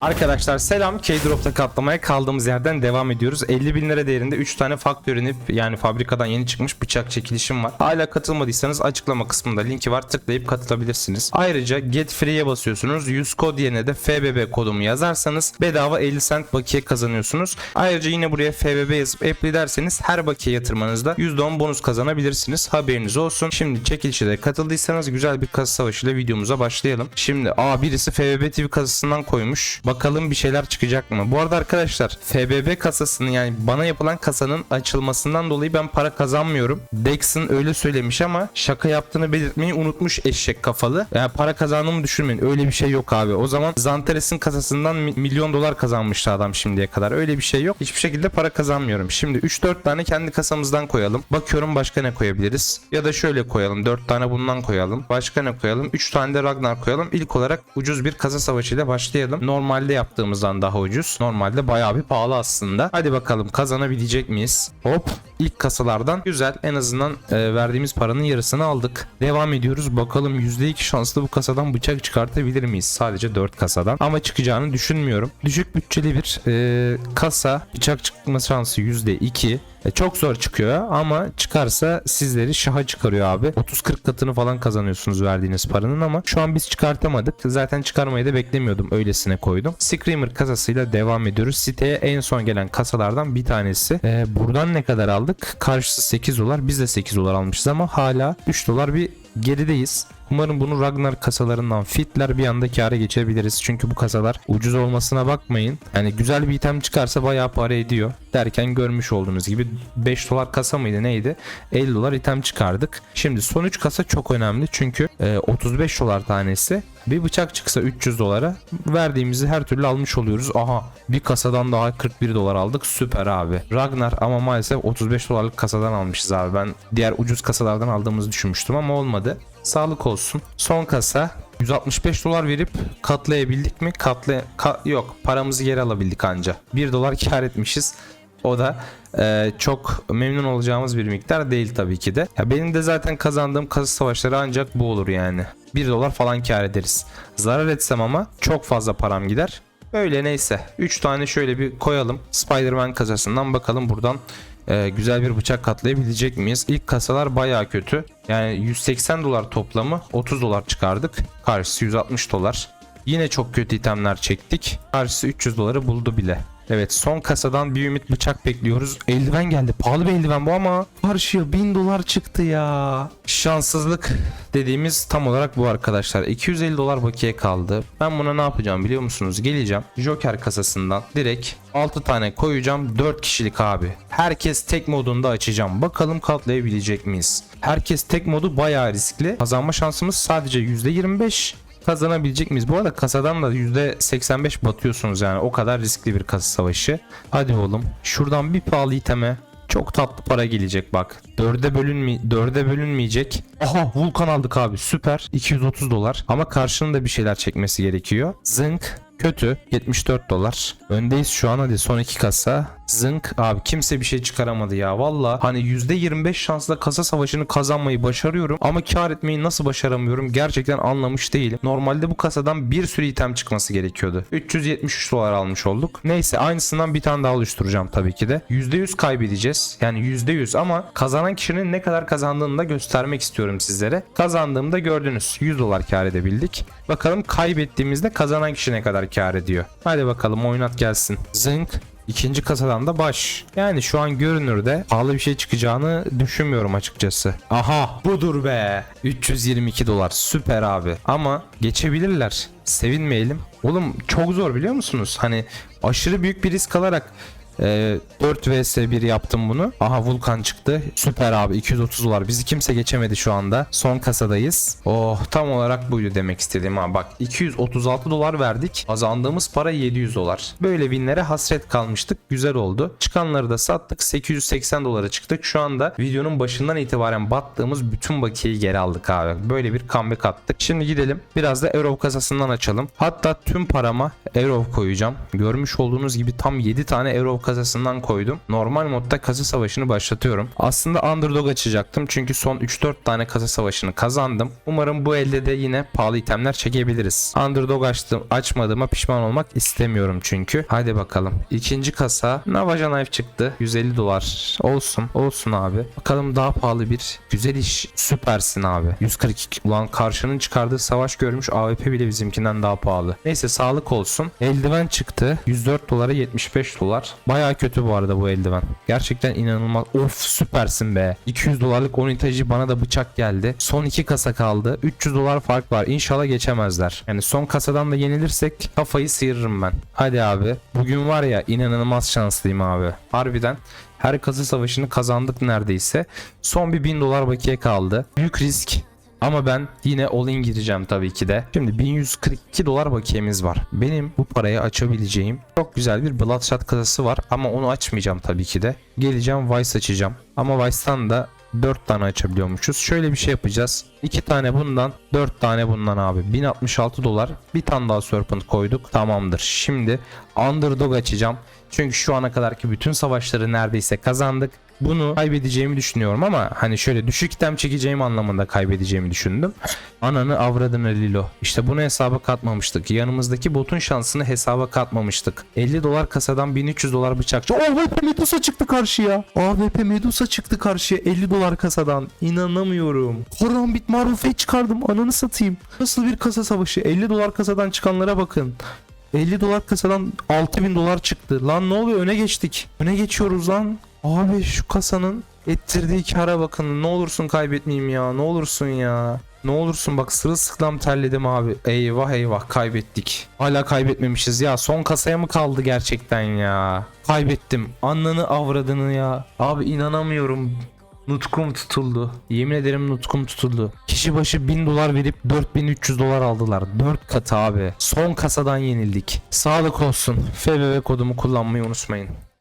Arkadaşlar selam. K-Drop'ta katlamaya kaldığımız yerden devam ediyoruz. 50 bin lira değerinde 3 tane faktörünü yani fabrikadan yeni çıkmış bıçak çekilişim var. Hala katılmadıysanız açıklama kısmında linki var tıklayıp katılabilirsiniz. Ayrıca Get Free'ye basıyorsunuz. 100 kod yerine de FBB kodumu yazarsanız bedava 50 cent bakiye kazanıyorsunuz. Ayrıca yine buraya FBB yazıp apply derseniz her bakiye yatırmanızda %10 bonus kazanabilirsiniz. Haberiniz olsun. Şimdi çekilişe de katıldıysanız güzel bir kasa savaşıyla videomuza başlayalım. Şimdi aa birisi FBB TV kasasından koymuş. Bakalım bir şeyler çıkacak mı? Bu arada arkadaşlar FBB kasasının yani bana yapılan kasanın açılmasından dolayı ben para kazanmıyorum. Dex'in öyle söylemiş ama şaka yaptığını belirtmeyi unutmuş eşek kafalı. Yani para kazandığımı düşünmeyin. Öyle bir şey yok abi. O zaman Zantares'in kasasından mi- milyon dolar kazanmıştı adam şimdiye kadar. Öyle bir şey yok. Hiçbir şekilde para kazanmıyorum. Şimdi 3-4 tane kendi kasamızdan koyalım. Bakıyorum başka ne koyabiliriz? Ya da şöyle koyalım. 4 tane bundan koyalım. Başka ne koyalım? 3 tane de Ragnar koyalım. İlk olarak ucuz bir kasa savaşıyla başlayalım. Normalde yaptığımızdan daha ucuz. Normalde bayağı bir pahalı aslında. Hadi bakalım kazanabilecek miyiz? Hop. İlk kasalardan güzel. En azından e, verdiğimiz paranın yarısını aldık. Devam ediyoruz. Bakalım %2 şanslı bu kasadan bıçak çıkartabilir miyiz? Sadece 4 kasadan. Ama çıkacağını düşünmüyorum. Düşük bütçeli bir e, kasa bıçak çıkma şansı %2. E, çok zor çıkıyor ama çıkarsa sizleri şaha çıkarıyor abi. 30-40 katını falan kazanıyorsunuz verdiğiniz paranın ama şu an biz çıkartamadık. Zaten çıkarmayı da beklemiyordum. Öylesine koydum. Screamer kasasıyla devam ediyoruz. Siteye en son gelen kasalardan bir tanesi. E, buradan ne kadar aldık? Karşısı 8 dolar. Biz de 8 dolar almışız ama hala 3 dolar bir gerideyiz. Umarım bunu Ragnar kasalarından fitler bir anda kâra geçebiliriz. Çünkü bu kasalar ucuz olmasına bakmayın. Yani güzel bir item çıkarsa bayağı para ediyor. Derken görmüş olduğunuz gibi 5 dolar kasa mıydı neydi? 50 dolar item çıkardık. Şimdi son 3 kasa çok önemli. Çünkü e, 35 dolar tanesi. Bir bıçak çıksa 300 dolara verdiğimizi her türlü almış oluyoruz. Aha bir kasadan daha 41 dolar aldık. Süper abi. Ragnar ama maalesef 35 dolarlık kasadan almışız abi. Ben diğer ucuz kasalardan aldığımızı düşünmüştüm ama olmadı. Sağlık olsun. Son kasa 165 dolar verip katlayabildik mi? Katla ka- yok paramızı geri alabildik anca. 1 dolar kar etmişiz. O da e, çok memnun olacağımız bir miktar değil tabii ki de. Ya benim de zaten kazandığım kasa savaşları ancak bu olur yani. 1 dolar falan kar ederiz. Zarar etsem ama çok fazla param gider. Öyle neyse. 3 tane şöyle bir koyalım. Spider-Man kasasından bakalım buradan e, güzel bir bıçak katlayabilecek miyiz? İlk kasalar baya kötü. Yani 180 dolar toplamı 30 dolar çıkardık. Karşısı 160 dolar. Yine çok kötü itemler çektik. Karşısı 300 doları buldu bile. Evet son kasadan bir ümit bıçak bekliyoruz. Eldiven geldi. Pahalı bir eldiven bu ama karşıya 1000 dolar çıktı ya. Şanssızlık dediğimiz tam olarak bu arkadaşlar. 250 dolar bakiye kaldı. Ben buna ne yapacağım biliyor musunuz? Geleceğim Joker kasasından direkt 6 tane koyacağım. 4 kişilik abi. Herkes tek modunda açacağım. Bakalım katlayabilecek miyiz? Herkes tek modu bayağı riskli. Kazanma şansımız sadece %25 kazanabilecek miyiz? Bu arada kasadan da %85 batıyorsunuz yani o kadar riskli bir kasa savaşı. Hadi oğlum şuradan bir pahalı iteme çok tatlı para gelecek bak. Dörde bölünme dörde bölünmeyecek. Aha Vulkan aldık abi süper. 230 dolar. Ama karşılığında bir şeyler çekmesi gerekiyor. Zınk kötü 74 dolar. Öndeyiz şu an hadi son iki kasa. Zınk abi kimse bir şey çıkaramadı ya valla. Hani %25 şansla kasa savaşını kazanmayı başarıyorum ama kar etmeyi nasıl başaramıyorum gerçekten anlamış değilim. Normalde bu kasadan bir sürü item çıkması gerekiyordu. 373 dolar almış olduk. Neyse aynısından bir tane daha oluşturacağım tabii ki de. %100 kaybedeceğiz. Yani %100 ama kazanan kişinin ne kadar kazandığını da göstermek istiyorum sizlere. Kazandığımda gördünüz 100 dolar kar edebildik. Bakalım kaybettiğimizde kazanan kişi ne kadar kar ediyor. Hadi bakalım oynat gelsin. Zınk İkinci kasadan da baş. Yani şu an görünürde pahalı bir şey çıkacağını düşünmüyorum açıkçası. Aha budur be. 322 dolar süper abi. Ama geçebilirler. Sevinmeyelim. Oğlum çok zor biliyor musunuz? Hani aşırı büyük bir risk alarak e, 4 vs 1 yaptım bunu. Aha Vulkan çıktı. Süper abi 230 dolar. Bizi kimse geçemedi şu anda. Son kasadayız. Oh tam olarak buydu demek istediğim ha. Bak 236 dolar verdik. Kazandığımız para 700 dolar. Böyle winlere hasret kalmıştık. Güzel oldu. Çıkanları da sattık. 880 dolara çıktık. Şu anda videonun başından itibaren battığımız bütün bakiyeyi geri aldık abi. Böyle bir comeback attık. Şimdi gidelim. Biraz da Euro kasasından açalım. Hatta tüm parama Euro koyacağım. Görmüş olduğunuz gibi tam 7 tane Euro kasasından koydum. Normal modda kasa savaşını başlatıyorum. Aslında underdog açacaktım çünkü son 3-4 tane kasa savaşını kazandım. Umarım bu elde de yine pahalı itemler çekebiliriz. Underdog açtım, açmadığıma pişman olmak istemiyorum çünkü. Hadi bakalım. İkinci kasa Navaja Knife çıktı. 150 dolar. Olsun. Olsun abi. Bakalım daha pahalı bir güzel iş. Süpersin abi. 142. Ulan karşının çıkardığı savaş görmüş AWP bile bizimkinden daha pahalı. Neyse sağlık olsun. Eldiven çıktı. 104 dolara 75 dolar. Baya kötü bu arada bu eldiven. Gerçekten inanılmaz. Of süpersin be. 200 dolarlık onitacı bana da bıçak geldi. Son iki kasa kaldı. 300 dolar fark var. İnşallah geçemezler. Yani son kasadan da yenilirsek kafayı sıyırırım ben. Hadi abi. Bugün var ya inanılmaz şanslıyım abi. Harbiden her kasa savaşını kazandık neredeyse. Son bir 1000 dolar bakiye kaldı. Büyük risk. Ama ben yine all in gireceğim tabii ki de. Şimdi 1142 dolar bakiyemiz var. Benim bu parayı açabileceğim çok güzel bir Bloodshot kasası var ama onu açmayacağım tabii ki de. Geleceğim Vice açacağım. Ama Vice'tan da 4 tane açabiliyormuşuz. Şöyle bir şey yapacağız. 2 tane bundan, 4 tane bundan abi. 1066 dolar. Bir tane daha Serpent koyduk. Tamamdır. Şimdi Underdog açacağım. Çünkü şu ana kadarki bütün savaşları neredeyse kazandık. Bunu kaybedeceğimi düşünüyorum ama hani şöyle düşük item çekeceğim anlamında kaybedeceğimi düşündüm. Ananı avradını Lilo. İşte bunu hesaba katmamıştık. Yanımızdaki botun şansını hesaba katmamıştık. 50 dolar kasadan 1300 dolar bıçakçı. AWP Medusa çıktı karşıya. AWP Medusa çıktı karşıya 50 dolar kasadan. İnanamıyorum. Karambit Maruf'e çıkardım. Ananı satayım. Nasıl bir kasa savaşı? 50 dolar kasadan çıkanlara bakın. 50 dolar kasadan 6000 dolar çıktı. Lan ne oluyor? Öne geçtik. Öne geçiyoruz lan. Abi şu kasanın ettirdiği kara bakın. Ne olursun kaybetmeyeyim ya. Ne olursun ya. Ne olursun bak sırılsıklam terledim abi. Eyvah eyvah kaybettik. Hala kaybetmemişiz ya. Son kasaya mı kaldı gerçekten ya? Kaybettim. Ananı avradını ya. Abi inanamıyorum. Nutkum tutuldu. Yemin ederim nutkum tutuldu. Kişi başı 1000 dolar verip 4300 dolar aldılar. 4 katı abi. Son kasadan yenildik. Sağlık olsun. FBV kodumu kullanmayı unutmayın.